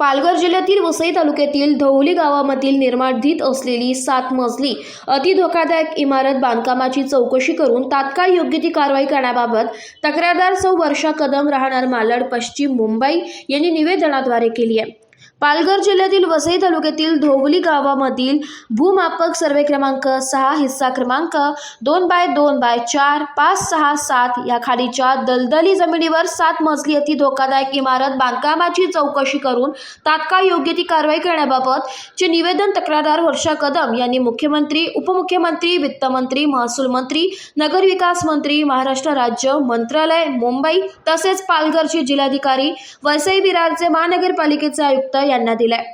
पालघर जिल्ह्यातील वसई तालुक्यातील धौली गावामधील निर्माणधीत असलेली सात मजली अति धोकादायक इमारत बांधकामाची चौकशी करून तात्काळ योग्य ती कारवाई करण्याबाबत तक्रारदार सौ वर्षा कदम राहणार मालड पश्चिम मुंबई यांनी निवेदनाद्वारे केली आहे. पालघर जिल्ह्यातील वसई तालुक्यातील धोवली गावामधील भूमापक सर्वे क्रमांक सहा हिस्सा क्रमांक दोन बाय दोन बाय चार पाच सहा सात या खाडीच्या दलदली जमिनीवर सात मजली अति धोकादायक इमारत बांधकामाची चौकशी करून तात्काळ योग्य ती कारवाई करण्याबाबत चे निवेदन तक्रारदार वर्षा कदम यांनी मुख्यमंत्री उपमुख्यमंत्री वित्तमंत्री महसूल मंत्री नगरविकास मंत्री महाराष्ट्र राज्य मंत्रालय मुंबई तसेच पालघरचे जिल्हाधिकारी वसई विरारचे महानगरपालिकेचे आयुक्त यांना दिलाय.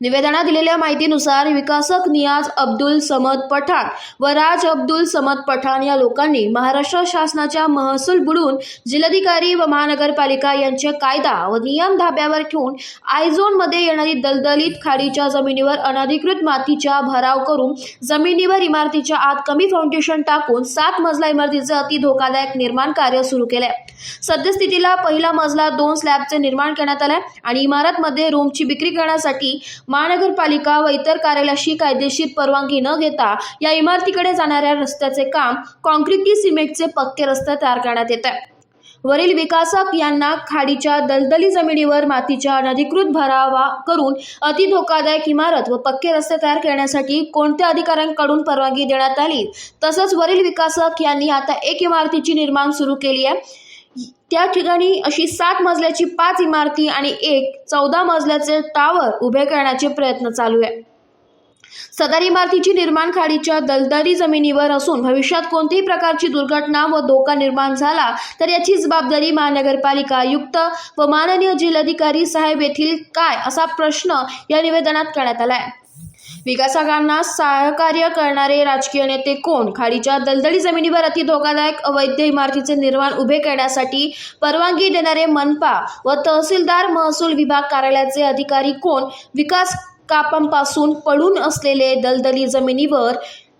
निवेदनात दिलेल्या माहितीनुसार विकासक नियाज अब्दुल समद पठाण व राज अब्दुल समद पठाण या लोकांनी महाराष्ट्र शासनाच्या महसूल बुडून जिल्हाधिकारी व महानगरपालिका यांचे कायदा व नियम धाब्यावर ठेवून आयझोनमध्ये येणारी दलदलीत खाडीच्या जमिनीवर अनधिकृत मातीचा भराव करून जमिनीवर इमारतीच्या आत कमी फाउंडेशन टाकून सात मजला इमारतीचे अति धोकादायक निर्माण कार्य सुरू केले सद्यस्थितीला पहिला मजला दोन स्लॅबचे निर्माण करण्यात आलाय आणि इमारतमध्ये रूमची विक्री करण्यासाठी महानगरपालिका व इतर कार्यालयाशी कायदेशीर परवानगी न घेता या इमारतीकडे जाणाऱ्या रस्त्याचे काम कॉन्क्रिटी सिमेंटचे पक्के रस्ते तयार करण्यात येत आहे. वरील विकासक यांना खाडीच्या दलदली जमिनीवर मातीच्या अनधिकृत भरावा करून अति धोकादायक इमारत व पक्के रस्ते तयार करण्यासाठी कोणत्या अधिकाऱ्यांकडून परवानगी देण्यात आली? तसंच वरील विकासक यांनी आता एक इमारतीची निर्माण सुरू केली आहे. त्या ठिकाणी अशी सात मजल्याची पाच इमारती आणि एक चौदा मजल्याचे टावर उभे करण्याचे प्रयत्न चालू आहे. सदर इमारतीची निर्माण खाडीच्या दलदली जमिनीवर असून भविष्यात कोणत्याही प्रकारची दुर्घटना व धोका निर्माण झाला तर याची जबाबदारी महानगरपालिका आयुक्त व माननीय जिल्हाधिकारी साहेब येथील काय असा प्रश्न या निवेदनात करण्यात आला आहे. विकासकांना सहकार्य करणारे राजकीय नेते कोण? खाडीच्या दलदली जमिनीवर अति धोकादायक अवैध इमारतीचे निर्माण उभे करण्यासाठी परवानगी देणारे मनपा व तहसीलदार महसूल विभाग कार्यालयाचे अधिकारी कोण? विकास कापांपासून पडून असलेले दलदली जमिनीवर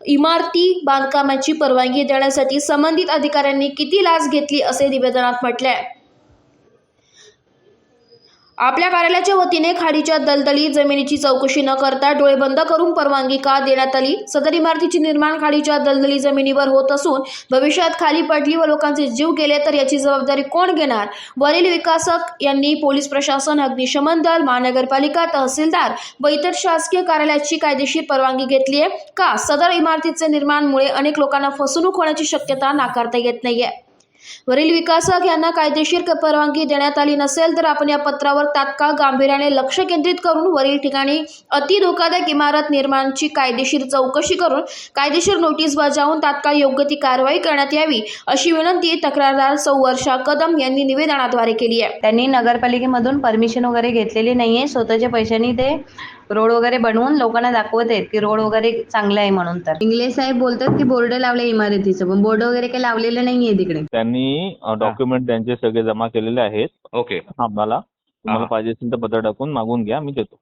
इमारती बांधकामाची परवानगी देण्यासाठी संबंधित अधिकाऱ्यांनी किती लाच घेतली असे निवेदनात म्हटले आहे आपल्या कार्यालयाच्या वतीने खाडीच्या दलदली जमिनीची चौकशी न करता डोळे बंद करून परवानगी का देण्यात आली? सदर इमारतीची निर्माण खाडीच्या दलदली जमिनीवर होत असून भविष्यात खाली पडली व लोकांचे जीव गेले तर याची जबाबदारी कोण घेणार? वरील विकासक यांनी पोलीस प्रशासन अग्निशमन दल महानगरपालिका तहसीलदार व इतर शासकीय कार्यालयाची कायदेशीर परवानगी घेतली आहे का? सदर इमारतीचे निर्माणमुळे अनेक लोकांना फसवणूक होण्याची शक्यता नाकारता येत नाहीये. वरील विकासक यांना कायदेशीर परवानगी देण्यात आली नसेल तर आपण या पत्रावर तात्काळ गांभीर्याने लक्ष केंद्रित करून वरील ठिकाणी अति धोकादायक इमारत निर्माणची कायदेशीर चौकशी करून कायदेशीर नोटीस बजावून तात्काळ योग्य ती कारवाई करण्यात यावी अशी विनंती तक्रारदार सौ वर्षा कदम यांनी निवेदनाद्वारे केली आहे. त्यांनी नगरपालिकेमधून परमिशन वगैरे घेतलेली नाहीये. स्वतःच्या पैशांनी ते रोड वगैरे बनवून लोकांना दाखवत आहेत की रोड वगैरे चांगला आहे म्हणून तर. इंग्लिश साहेब बोलतात की बोर्ड लावले इमारतीचं पण बोर्ड वगैरे काही लावलेलं नाहीये तिकडे. त्यांनी डॉक्युमेंट त्यांचे सगळे जमा केलेले आहेत. ओके. आम्हाला तुम्हाला हा. पाहिजे असेल तर पत्र टाकून मागून घ्या मी देतो.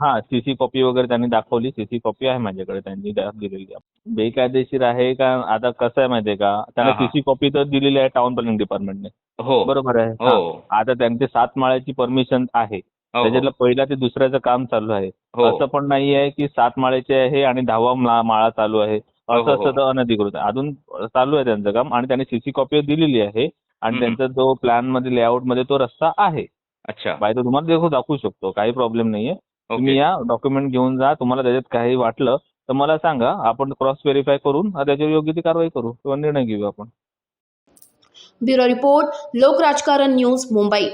हा सीसी कॉपी वगैरे त्यांनी दाखवली सीसी कॉपी आहे माझ्याकडे त्यांनी दिलेली आहे. बेकायदेशीर आहे का आता कसं आहे माहितीये का त्यांना. सीसी कॉपी तर दिलेली आहे टाउन प्लॅनिंग डिपार्टमेंटने हो. बरोबर आहे. हो. आता त्यांचे सात माळ्याची परमिशन आहे. त्याच्यातलं पहिला ते दुसऱ्याचं काम चालू आहे. हो. असं पण नाही आहे की सात माळ्याचे आहे आणि दहावा माळा चालू आहे. हो, असं हो. असं तर अनधिकृत आहे. अजून चालू आहे त्यांचं काम आणि त्यांनी सीसी कॉपी दिलेली आहे. आणि. त्यांचा जो प्लॅनमध्ये लेआउटमध्ये तो रस्ता आहे. अच्छा. बाय तो तुम्हाला देखो दाखवू शकतो. काही प्रॉब्लेम नाहीये. तुम्ही या डॉक्युमेंट घेऊन जा. तुम्हाला त्याच्यात काही वाटलं तर मला सांगा. आपण क्रॉस व्हेरीफाय करून त्याच्यावर योग्य ती कारवाई करू किंवा निर्णय घेऊ आपण. ब्युरो रिपोर्ट लोक राजकारण न्यूज मुंबई.